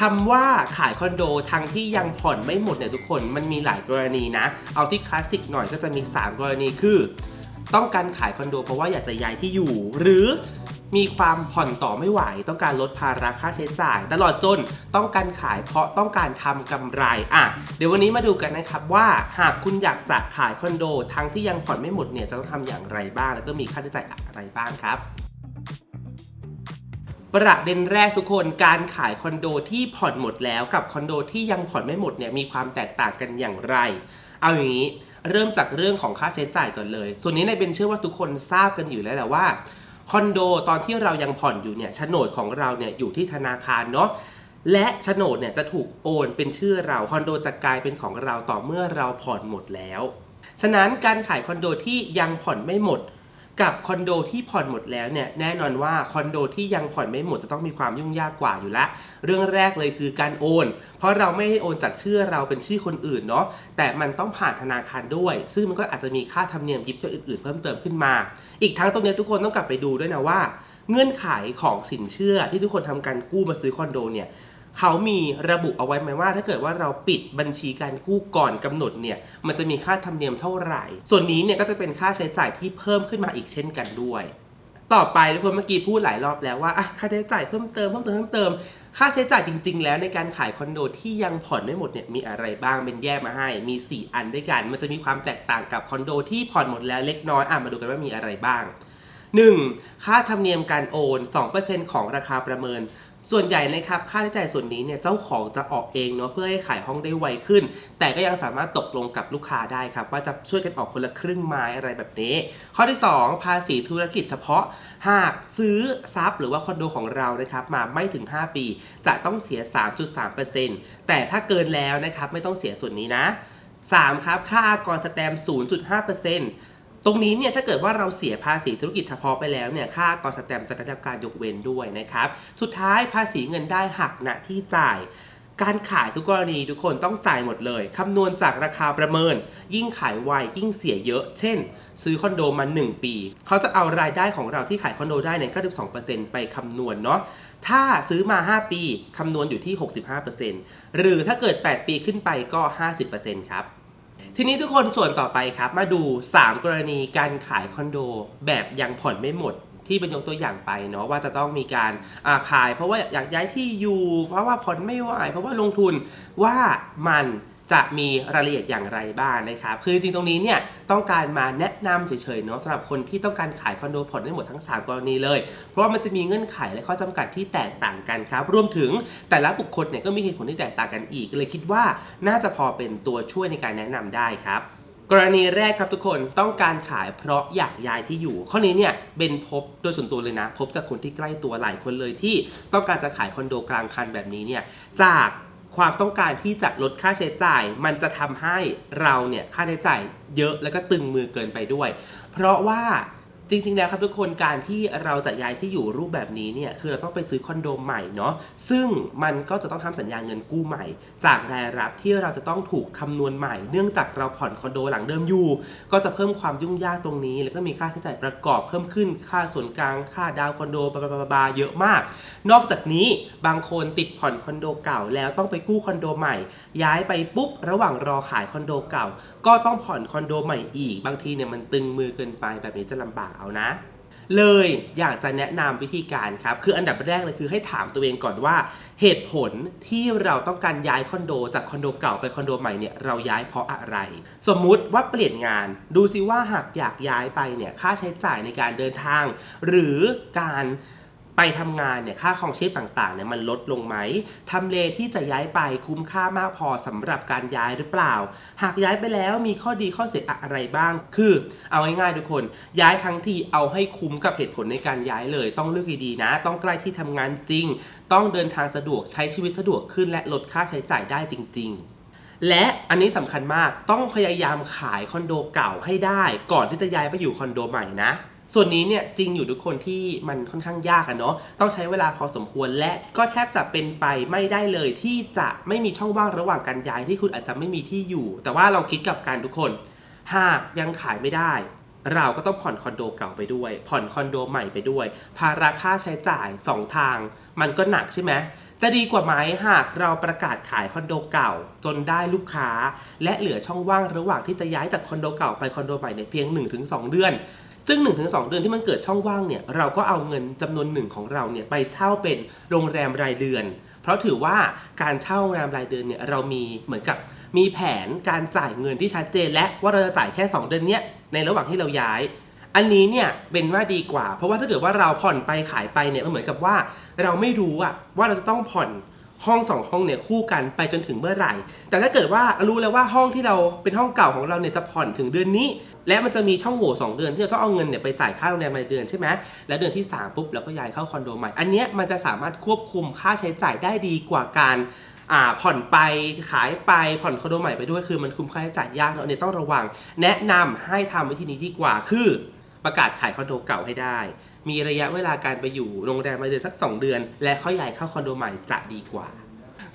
คำว่าขายคอนโดทั้งที่ยังผ่อนไม่หมดเนี่ยทุกคนมันมีหลายกรณีนะ เอาที่คลาสสิกหน่อยก็จะมี 3 กรณีคือ ต้องการขายคอนโดเพราะว่าอยากจะย้ายที่อยู่ หรือมีความผ่อนต่อไม่ไหว ต้องการลดภาระค่าใช้จ่าย ตลอดจนต้องการขายเพราะต้องการทำกำไรอะเดี๋ยววันนี้มาดูกันนะครับว่าหากคุณอยากจะขายคอนโด ทั้งที่ยังผ่อนไม่หมดเนี่ยจะต้องทำอย่างไรบ้าง แล้วก็มีค่าใช้จ่ายอะไรบ้างครับ ประเด็นแรกทุกคนการขายคอนโดที่ผ่อนหมดแล้วกับคอนโดที่ยังผ่อนไม่หมดเนี่ยมีความแตกต่างกันอย่างไร เอาอย่างนี้เริ่มจากเรื่องของค่าใช้จ่ายก่อนเลย ส่วนนี้ในเบนเชื่อว่าทุกคนทราบกันอยู่แล้วแหละว่าคอนโดตอนที่เรายังผ่อนอยู่เนี่ยโฉนดของเราเนี่ยอยู่ที่ธนาคารเนาะและโฉนดเนี่ยจะถูกโอนเป็นชื่อเราคอนโดจะกลายเป็นของเราต่อเมื่อเราผ่อนหมดแล้ว ฉะนั้นการขายคอนโดที่ยังผ่อนไม่หมด กับคอนโดที่ผ่อนหมดแล้วเนี่ยแน่นอนว่าคอนโดที่ยังผ่อนไม่หมดจะต้องมีความยุ่งยากกว่าอยู่ละเรื่องแรกเลยคือการโอน เพราะเราไม่ได้โอนจากชื่อเราเป็นชื่อคนอื่นเนาะแต่มันต้องผ่านธนาคารด้วย ซึ่งมันก็อาจจะมีค่าธรรมเนียมยิบย่อยอื่นๆ เพิ่มเติมขึ้นมา อีกทั้งตรงนี้ทุกคนต้องกลับไปดูด้วยนะว่า เงื่อนไขของสินเชื่อที่ทุกคนทำการกู้มาซื้อคอนโดเนี่ย เขามีระบุเอาไว้ไหมว่า ถ้าเกิดว่าเราปิดบัญชีการกู้ก่อนกำหนดเนี่ยมันจะมีค่าธรรมเนียมเท่าไหร่ ส่วนนี้เนี่ยก็จะเป็นค่าใช้จ่ายที่เพิ่มขึ้นมาอีกเช่นกันด้วยต่อไปทุกคนเมื่อกี้พูดหลายรอบแล้วว่าอะค่าใช้จ่ายเพิ่มเติมเพิ่มเติมเพิ่มเติม ค่าใช้จ่ายจริง ๆ แล้วในการขายคอนโดที่ยังผ่อนไม่หมดเนี่ยมีอะไรบ้างเป็นแยกมาให้ มี 4 อันด้วยกัน มันจะมีความแตกต่างกับคอนโดที่ผ่อนหมดแล้วเล็กน้อยอะมาดูกันว่ามีอะไรบ้าง 1. ค่าธรรมเนียมการโอน 2%ของราคาประเมิน ส่วนใหญ่นะครับค่าใช้จ่ายส่วนนี้เนี่ยเจ้าของจะออกเองเนาะเพื่อให้ขายห้องได้ไวขึ้น แต่ก็ยังสามารถตกลงกับลูกค้าได้ครับว่าจะช่วยกันออกคนละครึ่งไม้อะไรแบบนี้ ข้อที่ 2 ภาษีธุรกิจเฉพาะหากซื้อทรัพย์หรือว่าคอนโดของเรานะครับมาไม่ถึง 5 ปี จะต้องเสีย 3.3%แต่ถ้าเกินแล้วนะครับไม่ต้องเสียส่วนนี้นะ 3. ครับค่าอากรสแตมป์0.5%ต รงนี้เนี่ยถ้าเกิดว่าเราเสียภาษีธุรกิจเฉพาะไปแล้วเนี่ยค่าอากรสแตมจะได้รับการยกเว้นด้วยนะครับ สุดท้ายภาษีเงินได้หักณที่จ่ายการขายทุกกรณีทุกคนต้องจ่ายหมดเลย คำนวณจากราคาประเมิน ยิ่งขายไวยิ่งเสียเยอะ เช่น ซื้อคอนโดมา 1 ปี เขาจะเอารายได้ของเราที่ขายคอนโดได้เนี่ย92%ไปคำนวณเนาะ ถ้าซื้อมา 5 ปี คำนวณอยู่ที่ 65%หรือถ้าเกิด 8 ปีขึ้นไปก็ 50%ครับ ทีนี้ทุกคนส่วนต่อไปครับ มาดู 3 กรณีการขายคอนโด แบบยังผ่อนไม่หมดที่เป็นยกตัวอย่างไปเนาะว่าจะต้องมีการาขายเพราะว่าอยากย้ายที่อยู่ เพราะว่าผ่อนไม่ไหวเพราะว่าลงทุนว่ามัน จะมีรายละเอียดอย่างไรบ้างนะครับ คือจริงตรงนี้เนี่ยต้องการมาแนะนำเฉยๆเนาะสำหรับคนที่ต้องการขายคอนโดผ่อนได้หมดทั้ง 3 กรณีเลย เพราะว่ามันจะมีเงื่อนไขและข้อจำกัดที่แตกต่างกันครับ รวมถึงแต่ละบุคคลเนี่ยก็มีเหตุผลที่แตกต่างกันอีกเลยคิดว่าน่าจะพอเป็นตัวช่วยในการแนะนำได้ครับ กรณีแรกครับทุกคนต้องการขายเพราะอยากย้ายที่อยู่ ข้อนี้เนี่ยเบนพบโดยส่วนตัวเลยนะ พบจากคนที่ใกล้ตัวหลายคนเลยที่ต้องการจะขายคอนโดกลางคันแบบนี้เนี่ยจาก ความต้องการที่จะลดค่าใช้จ่าย มันจะทำให้เราเนี่ยค่าใช้จ่ายเยอะแล้วก็ตึงมือเกินไปด้วย เพราะว่า จริงๆ แล้วครับทุกคนการที่เราจะย้ายที่อยู่รูปแบบนี้เนี่ยคือเราต้องไปซื้อคอนโดใหม่เนาะซึ่งมันก็จะต้องทำสัญญาเงินกู้ใหม่ จากรายรับที่เราจะต้องถูกคำนวณใหม่ เนื่องจากเราผ่อนคอนโดหลังเดิมอยู่ ก็จะเพิ่มความยุ่งยากตรงนี้ แล้วก็มีค่าใช้จ่ายประกอบเพิ่มขึ้นค่าส่วนกลางค่าดาวคอนโดบาบาเยอะมาก นอกจากนี้บางคนติดผ่อนคอนโดเก่า แล้วต้องไปกู้คอนโดใหม่ ย้ายไปปุ๊บระหว่างรอขายคอนโดเก่า ก็ต้องผ่อนคอนโดใหม่อีก บางทีเนี่ยมันตึงมือเกินไปแบบนี้จะลำบากเอานะ เลยอยากจะแนะนำวิธีการครับ คืออันดับแรกเลยคือให้ถามตัวเองก่อนว่า เหตุผลที่เราต้องการย้ายคอนโด จากคอนโดเก่าไปคอนโดใหม่เนี่ยเราย้ายเพราะอะไร สมมุติว่าเปลี่ยนงานดูซิว่าหากอยากย้ายไปเนี่ยค่าใช้จ่ายในการเดินทาง หรือการ ไปทำงานเนี่ยค่าครองชีพต่างๆเนี่ยมันลดลงไหมทำเลที่จะย้ายไปคุ้มค่ามากพอสำหรับการย้ายหรือเปล่า หากย้ายไปแล้วมีข้อดีข้อเสียอะไรบ้าง คือ เอาง่ายๆทุกคน ย้ายทั้งทีเอาให้คุ้มกับเหตุผลในการย้ายเลย ต้องเลือกดีๆนะ ต้องใกล้ที่ทำงานจริง ต้องเดินทางสะดวกใช้ชีวิตสะดวกขึ้นและลดค่าใช้จ่ายได้จริง ๆและอันนี้สำคัญมากต้องพยายามขายคอนโดเก่าให้ได้ ก่อนที่จะย้ายไปอยู่คอนโดใหม่นะ ส่วนนี้เนี่ยจริงอยู่ทุกคนที่มันค่อนข้างยากอะเนาะต้องใช้เวลาพอสมควรและก็แทบจะเป็นไปไม่ได้เลยที่จะไม่มีช่องว่างระหว่างการย้ายที่คุณอาจจะไม่มีที่อยู่ แต่ว่าลองคิดกับการทุกคน หากยังขายไม่ได้ เราก็ต้องผ่อนคอนโดเก่าไปด้วย ผ่อนคอนโดใหม่ไปด้วย ภาระค่าใช้จ่ายสองทาง มันก็หนักใช่ไหมจะดีกว่าไหมหากเราประกาศขายคอนโดเก่า จนได้ลูกค้า และเหลือช่องว่างระหว่างที่จะย้ายจากคอนโดเก่าไปคอนโดใหม่เนี่ยเพียง 1-2 เดือน ซึ่ง 1-2 เดือนที่มันเกิดช่องว่างเนี่ยเราก็เอาเงินจำนวนหนึ่งของเราเนี่ยไปเช่าเป็นโรงแรมรายเดือน เพราะถือว่าการเช่าโรงแรมรายเดือนเนี่ยเรามีเหมือนกับมีแผนการจ่ายเงินที่ชัดเจน และว่าเราจะจ่ายแค่ 2 เดือนเนี้ยในระหว่างที่เราย้าย อันนี้เนี่ยเป็นว่าดีกว่า เพราะว่าถ้าเกิดว่าเราผ่อนไปขายไปเนี่ยมันเหมือนกับว่า เราไม่รู้อะว่าเราจะต้องผ่อน ห้องสองห้องเนี่ยคู่กันไปจนถึงเมื่อไหร่ แต่ถ้าเกิดว่ารู้แล้วว่าห้องที่เราเป็นห้องเก่าของเราเนี่ยจะผ่อนถึงเดือนนี้ และมันจะมีช่องโหว่สองเดือนที่เราต้องเอาเงินเนี่ยไปจ่ายค่าโรงแรมรายเดือนใช่ไหมแล้วเดือนที่สามปุ๊บเราก็ย้ายเข้าคอนโดใหม่ อันเนี้ยมันจะสามารถควบคุมค่าใช้จ่ายได้ดีกว่าการผ่อนไปขายไปผ่อนคอนโดใหม่ไปด้วยคือมันคุ้มค่าใช้จ่ายยากเนาะเนี่ยต้องระวัง แนะนำให้ทำวิธีนี้ดีกว่าคือ ประกาศขายคอนโดเก่าให้ได้ มีระยะเวลาการไปอยู่โรงแรมมาเดือนสัก 2 เดือน และค่อยย้ายเข้าคอนโดใหม่จะดีกว่า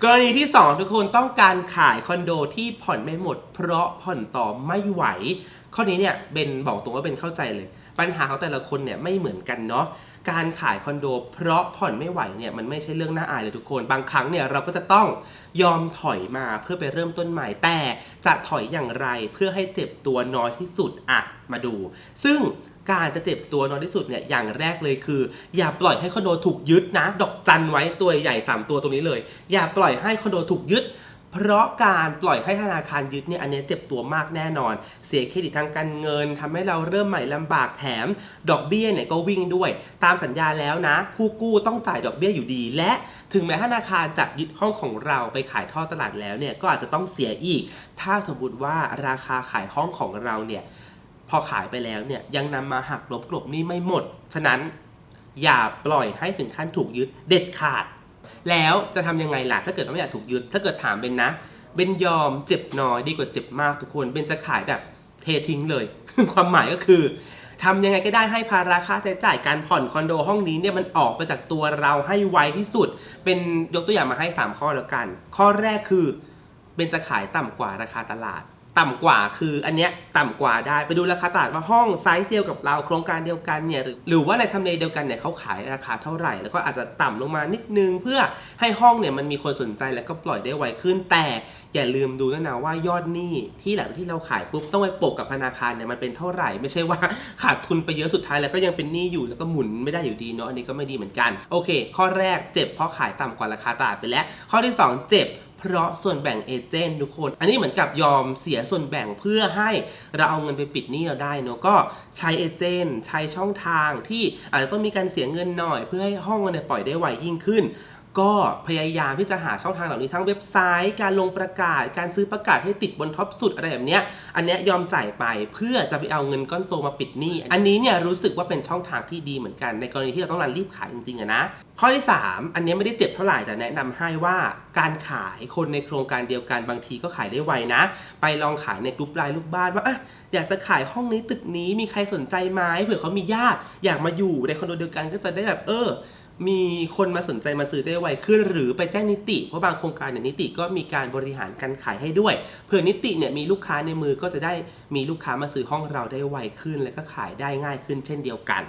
กรณีที่ 2 ทุกคนต้องการขายคอนโดที่ผ่อนไม่หมด เพราะผ่อนต่อไม่ไหว ข้อนี้เนี่ยเบนบอกตรงว่าเป็นเข้าใจเลย ปัญหาของแต่ละคนเนี่ยไม่เหมือนกันเนาะการขายคอนโด เพราะผ่อนไม่ไหวเนี่ยมันไม่ใช่เรื่องน่าอายเลยทุกคน บางครั้งเนี่ยเราก็จะต้องยอมถอยมาเพื่อไปเริ่มต้นใหม่ แต่จะถอยอย่างไรเพื่อให้เจ็บตัวน้อยที่สุดอะมาดู ซึ่งการจะเจ็บตัวน้อยที่สุดเนี่ยอย่างแรกเลยคือ อย่าปล่อยให้คอนโดถูกยึดนะ ดอกจันไว้ตัวใหญ่สามตัวตรงนี้เลย อย่าปล่อยให้คอนโดถูกยึด เพราะการปล่อยให้ธนาคารยึดเนี่ยอันนี้เจ็บตัวมากแน่นอน เสียเครดิตทางการเงินทำให้เราเริ่มใหม่ลำบากแถม ดอกเบี้ยเนี่ยก็วิ่งด้วย ตามสัญญาแล้วนะ ผู้กู้ต้องจ่ายดอกเบี้ยอยู่ดี และถึงแม้ธนาคารจะยึดห้องของเราไปขายทอดตลาดแล้วเนี่ยก็อาจจะต้องเสียอีก ถ้าสมมติว่าราคาขายห้องของเราเนี่ยพอขายไปแล้วเนี่ยยังนำมาหักลบกลบนี้ไม่หมด ฉะนั้นอย่าปล่อยให้ถึงขั้นถูกยึดเด็ดขาด แล้วจะทำยังไงล่ะถ้าเกิดว่าไม่อยากถูกยึด ถ้าเกิดถามเบนนะ เบนยอมเจ็บน้อยดีกว่าเจ็บมากทุกคน เบนจะขายแบบเททิ้งเลย ความหมายก็คือทำยังไงก็ได้ให้ภาระค่าใช้จ่ายการผ่อนคอนโดห้องนี้เนี่ยมันออกไปจากตัวเราให้ไวที่สุด เป็นยกตัวอย่างมาให้ 3 ข้อแล้วกัน ข้อแรกคือเบนจะขายต่ำกว่าราคาตลาด ต่ำกว่าคืออันเนี้ยต่ำกว่าได้ไปดูราคาตลาดว่าห้องไซส์เดียวกับเราโครงการเดียวกันเนี่ยหรือว่าในทำเลเดียวกันเนี่ยเขาขายราคาเท่าไหร่ แล้วก็อาจจะต่ำลงมานิดนึง เพื่อให้ห้องเนี่ยมันมีคนสนใจแล้วก็ปล่อยได้ไวขึ้น แต่อย่าลืมดูนะนะว่ายอดหนี้ที่หลังที่เราขายปุ๊บต้องไปโปกกับธนาคารเนี่ยมันเป็นเท่าไหร่ ไม่ใช่ว่าขาดทุนไปเยอะสุดท้ายแล้วก็ยังเป็นหนี้อยู่แล้วก็หมุนไม่ได้อยู่ดีเนาะอันนี้ก็ไม่ดีเหมือนกันโอเค ข้อแรกเจ็บเพราะขายต่ำกว่าราคาตลาดไปแล้ว ข้อที่สองเจ็บ เพราะส่วนแบ่งเอเจนต์ทุกคน อันนี้เหมือนกับยอมเสียส่วนแบ่งเพื่อให้เราเอาเงินไปปิดหนี้เราได้เนอะก็ใช้เอเจนต์ใช้ช่องทางที่อาจจะต้องมีการเสียเงินหน่อย เพื่อให้ห้องมันเนี่ยปล่อยได้ไวยิ่งขึ้น ก็พยายามที่จะหาช่องทางเหล่านี้ทั้งเว็บไซต์ การลงประกาศ การซื้อประกาศให้ติดบนท็อปสุดอะไรแบบเนี้ย อันเนี้ยยอมจ่ายไปเพื่อจะไปเอาเงินก้อนโตมาปิดหนี้ อันนี้เนี่ยรู้สึกว่าเป็นช่องทางที่ดีเหมือนกัน ในกรณีที่เราต้องรันรีบขายจริงๆอะนะ ข้อที่ 3 อันนี้ไม่ได้เจ็บเท่าไหร่แต่แนะนำให้ว่าการขายคนในโครงการเดียวกันบางทีก็ขายได้ไวนะ ไปลองขายในกลุ่มไลน์ลูกบ้านว่าอะอยากจะขายห้องนี้ตึกนี้มีใครสนใจไหมเผื่อเขามีญาติอยากมาอยู่ในคอนโดเดียวกันก็จะได้แบบเออ มีคนมาสนใจมาซื้อได้ไวขึ้น หรือไปแจ้งนิติ เพราะบางโครงการเนี่ยนิติก็มีการบริหารการขายให้ด้วยเผื่อนิติเนี่ยมีลูกค้าในมือก็จะได้มีลูกค้ามาซื้อห้องเราได้ไวขึ้น และก็ขายได้ง่ายขึ้นเช่นเดียวกัน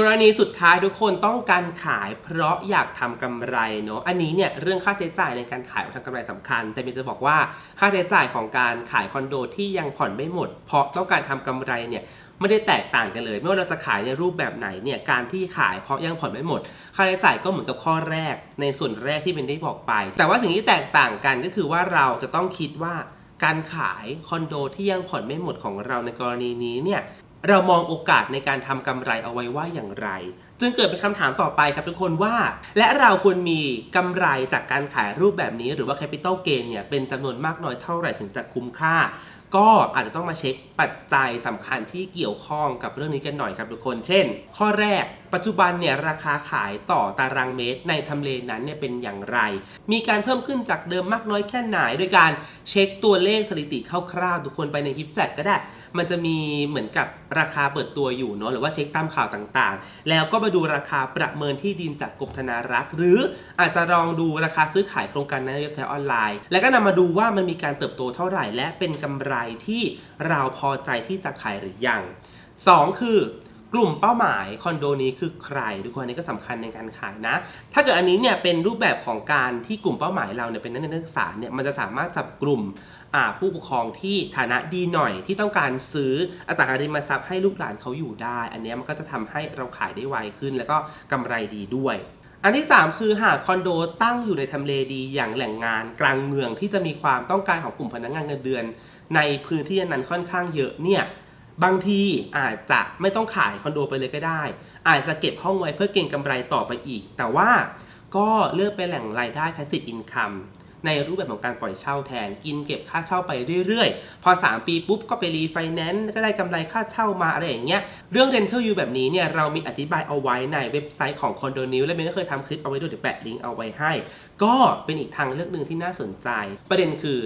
กรณีสุดท้ายทุกคนต้องการขายเพราะอยากทำกำไรเนาะอันนี้เนี่ยเรื่องค่าใช้จ่ายในการขายทำกำไรสำคัญ แต่เมย์จะบอกว่าค่าใช้จ่ายของการขายคอนโดที่ยังผ่อนไม่หมด เพราะต้องการทำกำไรเนี่ยไม่ได้แตกต่างกันเลย ไม่ว่าเราจะขายในรูปแบบไหนเนี่ยการที่ขายเพราะยังผ่อนไม่หมด ค่าใช้จ่ายก็เหมือนกับข้อแรก ในส่วนแรกที่เป็นได้บอกไป แต่ว่าสิ่งที่แตกต่างกันก็คือว่าเราจะต้องคิดว่าการขายคอนโดที่ยังผ่อนไม่หมดของเราในกรณีนี้เนี่ย เรามองโอกาสในการทำกำไรเอาไว้ว่าอย่างไร จึงเกิดเป็นคำถามต่อไปครับทุกคนว่า และเราควรมีกำไรจากการขายรูปแบบนี้ หรือว่า Capital Gain เนี่ยเป็นจำนวนมากน้อยเท่าไหร่ถึงจะคุ้มค่า ก็อาจจะต้องมาเช็คปัจจัยสำคัญที่เกี่ยวข้องกับเรื่องนี้กันหน่อยครับทุกคน เช่น ข้อแรกปัจจุบันเนี่ยราคาขายต่อตารางเมตรในทำเลนั้นเนี่ยเป็นอย่างไร มีการเพิ่มขึ้นจากเดิมมากน้อยแค่ไหนโดยการเช็คตัวเลขสถิติคร่าวๆทุกคนไปในฮิปแฟลตก็ได้ มันจะมีเหมือนกับราคาเปิดตัวอยู่เนาะหรือว่าเช็คตามข่าวต่างๆ แล้วก็มาดูราคาประเมินที่ดินจากกรมธนารักษ์ หรืออาจจะลองดูราคาซื้อขายโครงการในเว็บไซต์ออนไลน์ แล้วก็นำมาดูว่ามันมีการเติบโตเท่าไหร่ และเป็นกำไรที่เราพอใจที่จะขายหรือยัง 2 คือกลุ่มเป้าหมายคอนโดนี้คือใครทุกคนอันนี้ก็สำคัญในการขายนะ ถ้าเกิดอันนี้เนี่ยเป็นรูปแบบของการที่กลุ่มเป้าหมายเราเนี่ยเป็นนักเรียนนักศึกษาเนี่ยมันจะสามารถจับกลุ่มผู้ปกครองที่ฐานะดีหน่อยที่ต้องการซื้ออสังหาริมทรัพย์ให้ลูกหลานเขาอยู่ได้ อันนี้มันก็จะทำให้เราขายได้ไวขึ้น แล้วก็กำไรดีด้วย อันที่ 3 คือหากคอนโดตั้งอยู่ในทำเลดีอย่างแหล่งงานกลางเมืองที่จะมีความต้องการของกลุ่มพนักงานเงินเดือน ในพื้นที่นั้นค่อนข้างเยอะเนี่ยบางทีอาจจะไม่ต้องขายคอนโดไปเลยก็ได้ อาจจะเก็บห้องไว้เพื่อเก็งกำไรต่อไปอีก แต่ว่าก็เลือกเป็นแหล่งรายได้ passive income ในรูปแบบของการปล่อยเช่าแทน กินเก็บค่าเช่าไปเรื่อยๆ พอ 3 ปีปุ๊บก็ไปรีไฟแนนซ์ก็ได้กำไรค่าเช่ามาอะไรอย่างเงี้ย เรื่อง rental yield แบบนี้เนี่ยเรามีอธิบายเอาไว้ในเว็บไซต์ของคอนโดนิวและเมย์ก็เคยทำคลิปเอาไว้ด้วยเดี๋ยวแปะลิงก์เอาไว้ให้ ก็เป็นอีกทางเลือกหนึ่งที่น่าสนใจ ประเด็นคือ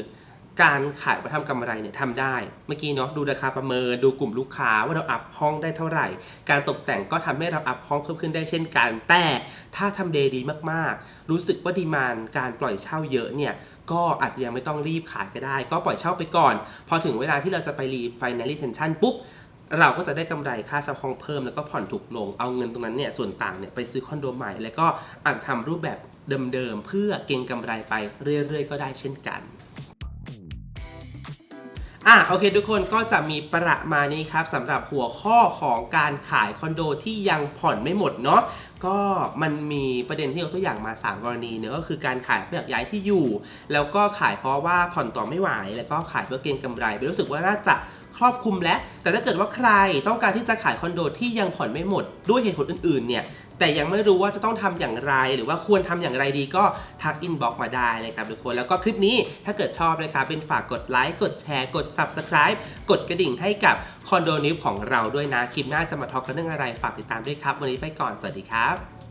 การขายมาทำกำไรเนี่ยทำได้ เมื่อกี้เนาะดูราคาประเมินดูกลุ่มลูกค้าว่าเราอัพห้องได้เท่าไหร่ การตกแต่งก็ทำให้เราอัพห้องเพิ่มขึ้นได้เช่นกัน แต่ถ้าทำเลดีมากๆ รู้สึกว่าดีมานการปล่อยเช่าเยอะเนี่ยก็อาจจะยังไม่ต้องรีบขายก็ได้ ก็ปล่อยเช่าไปก่อน พอถึงเวลาที่เราจะไปรีไฟแนนซ์รีเทนชั่นปุ๊บเราก็จะได้กำไรค่าเช่าห้องเพิ่มแล้วก็ผ่อนถูกลง เอาเงินตรงนั้นเนี่ยส่วนต่างเนี่ยไปซื้อคอนโดใหม่ แล้วก็อาจทำรูปแบบเดิมๆเพื่อเก็งกำไรไปเรื่อยๆ ก็ได้เช่นกัน อะโอเค ทุกคนก็จะมีประมาณนี้ครับสำหรับหัวข้อของการขายคอนโดที่ยังผ่อนไม่หมดเนาะก็มันมีประเด็นที่ยกตัวอย่างมา 3 กรณีเนอะก็คือการขายเพื่อย้ายที่อยู่ แล้วก็ขายเพราะว่าผ่อนต่อไม่ไหวแล้วก็ขายเพื่อเก็งกำไรไปรู้สึกว่าน่าจะ ครอบคลุมแล้ว แต่ถ้าเกิดว่าใครต้องการที่จะขายคอนโดที่ยังผ่อนไม่หมด ด้วยเหตุผลอื่นๆเนี่ยแต่ยังไม่รู้ว่าจะต้องทำอย่างไร หรือว่าควรทำอย่างไรดีก็ทักอินบ็อกมาได้นะครับทุกคนแล้วก็คลิปนี้ถ้าเกิดชอบนะครับเป็นฝากกดไลค์กดแชร์กด Subscribe กดกระดิ่งให้กับคอนโดนิวของเราด้วยนะคลิปหน้าจะมาทอล์กกันเรื่องอะไรฝากติดตามด้วยครับ วันนี้ไปก่อนสวัสดีครับ